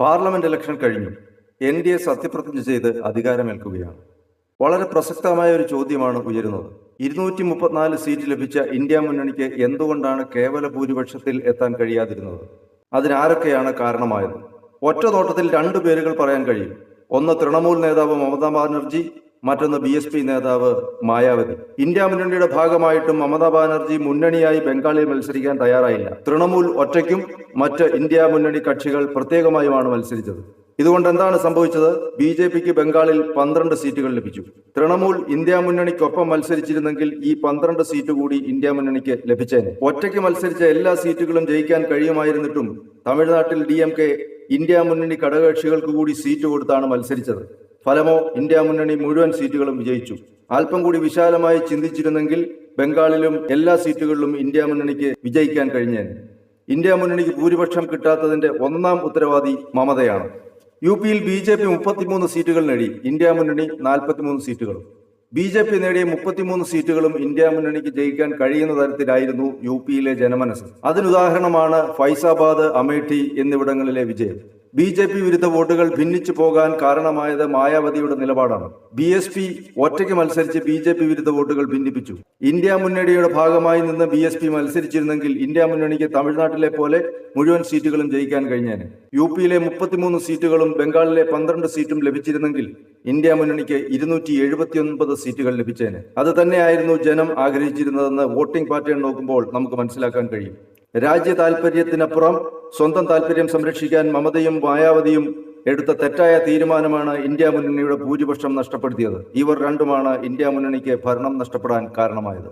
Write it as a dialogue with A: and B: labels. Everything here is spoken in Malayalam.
A: പാർലമെന്റ് ഇലക്ഷൻ കഴിഞ്ഞു. എൻ ഡി എ സത്യപ്രതിജ്ഞ ചെയ്ത് അധികാരമേൽക്കുകയാണ്. വളരെ പ്രസക്തമായ ഒരു ചോദ്യമാണ് ഉയരുന്നത്. ഇരുന്നൂറ്റി മുപ്പത്തിനാല് സീറ്റ് ലഭിച്ച ഇന്ത്യ മുന്നണിക്ക് എന്തുകൊണ്ടാണ് കേവല ഭൂരിപക്ഷത്തിൽ എത്താൻ കഴിയാതിരുന്നത്? അതിനാരൊക്കെയാണ് കാരണമായത്? ഒറ്റ നോട്ടത്തിൽ രണ്ടു പേരുകൾ പറയാൻ കഴിയും. ഒന്ന് തൃണമൂൽ നേതാവ് മമതാ ബാനർജി മറ്റൊന്ന് ബി എസ് പി നേതാവ് മായാവതി. ഇന്ത്യ മുന്നണിയുടെ ഭാഗമായിട്ടും മമതാ ബാനർജി മുന്നണിയായി ബംഗാളിൽ മത്സരിക്കാൻ തയ്യാറായില്ല. തൃണമൂൽ ഒറ്റയ്ക്കും മറ്റ് ഇന്ത്യ മുന്നണി കക്ഷികൾ പ്രത്യേകമായുമാണ് മത്സരിച്ചത്. ഇതുകൊണ്ട് എന്താണ് സംഭവിച്ചത്? ബി ജെ പിക്ക് ബംഗാളിൽ പന്ത്രണ്ട് സീറ്റുകൾ ലഭിച്ചു. തൃണമൂൽ ഇന്ത്യ മുന്നണിക്കൊപ്പം മത്സരിച്ചിരുന്നെങ്കിൽ ഈ പന്ത്രണ്ട് സീറ്റ് കൂടി ഇന്ത്യ മുന്നണിക്ക് ലഭിച്ചേനെ. ഒറ്റയ്ക്ക് മത്സരിച്ച എല്ലാ സീറ്റുകളും ജയിക്കാൻ കഴിയുമായിരുന്നിട്ടും തമിഴ്നാട്ടിൽ ഡി എം കെ ഇന്ത്യ മുന്നണി ഘടകകക്ഷികൾക്ക് കൂടി സീറ്റ് കൊടുത്താണ് മത്സരിച്ചത്. ഫലമോ ഇന്ത്യ മുന്നണി മുഴുവൻ സീറ്റുകളും വിജയിച്ചു. അല്പം കൂടി വിശാലമായി ചിന്തിച്ചിരുന്നെങ്കിൽ ബംഗാളിലും എല്ലാ സീറ്റുകളിലും ഇന്ത്യ മുന്നണിക്ക് വിജയിക്കാൻ കഴിഞ്ഞേനെ. ഇന്ത്യ മുന്നണിക്ക് ഭൂരിപക്ഷം കിട്ടാത്തതിന്റെ ഒന്നാം ഉത്തരവാദി മമതയാണ്. യു പിയിൽ ബി ജെ പി മുപ്പത്തിമൂന്ന് സീറ്റുകൾ നേടി ഇന്ത്യ മുന്നണി നാൽപ്പത്തിമൂന്ന് സീറ്റുകളും. ബി ജെ പി നേടിയ മുപ്പത്തിമൂന്ന് സീറ്റുകളും ഇന്ത്യ മുന്നണിക്ക് ജയിക്കാൻ കഴിയുന്ന തരത്തിലായിരുന്നു യു പിയിലെ ജനമനസ് അതിനുദാഹരണമാണ് ഫൈസാബാദ് അമേഠി എന്നിവിടങ്ങളിലെ വിജയം. ബി ജെ പി വിരുദ്ധ വോട്ടുകൾ ഭിന്നിച്ചു പോകാൻ കാരണമായത് മായാവതിയുടെ നിലപാടാണ്. ബി എസ് പി ഒറ്റയ്ക്ക് മത്സരിച്ച് ബി ജെ പി വിരുദ്ധ വോട്ടുകൾ ഭിന്നിപ്പിച്ചു. ഇന്ത്യ മുന്നണിയുടെ ഭാഗമായി നിന്ന് ബി എസ് പി മത്സരിച്ചിരുന്നെങ്കിൽ ഇന്ത്യ മുന്നണിക്ക് തമിഴ്നാട്ടിലെ പോലെ മുഴുവൻ സീറ്റുകളും ജയിക്കാൻ കഴിഞ്ഞേനെ. യു പിയിലെ മുപ്പത്തിമൂന്ന് സീറ്റുകളും ബംഗാളിലെ പന്ത്രണ്ട് സീറ്റും ലഭിച്ചിരുന്നെങ്കിൽ ഇന്ത്യ മുന്നണിക്ക് ഇരുന്നൂറ്റി എഴുപത്തിയൊൻപത് സീറ്റുകൾ ലഭിച്ചേനെ. അത് തന്നെയായിരുന്നു ജനം ആഗ്രഹിച്ചിരുന്നതെന്ന് വോട്ടിംഗ് പാറ്റേൺ നോക്കുമ്പോൾ നമുക്ക് മനസ്സിലാക്കാൻ കഴിയും. രാജ്യ താൽപര്യത്തിനപ്പുറം സ്വന്തം താല്പര്യം സംരക്ഷിക്കാൻ മമതയും മായാവതിയും എടുത്ത തെറ്റായ തീരുമാനമാണ് ഇന്ത്യ മുന്നണിയുടെ ഭൂരിപക്ഷം നഷ്ടപ്പെടുത്തിയത്. ഇവർ രണ്ടുമാണ് ഇന്ത്യ മുന്നണിക്ക് ഭരണം നഷ്ടപ്പെടാൻ കാരണമായത്.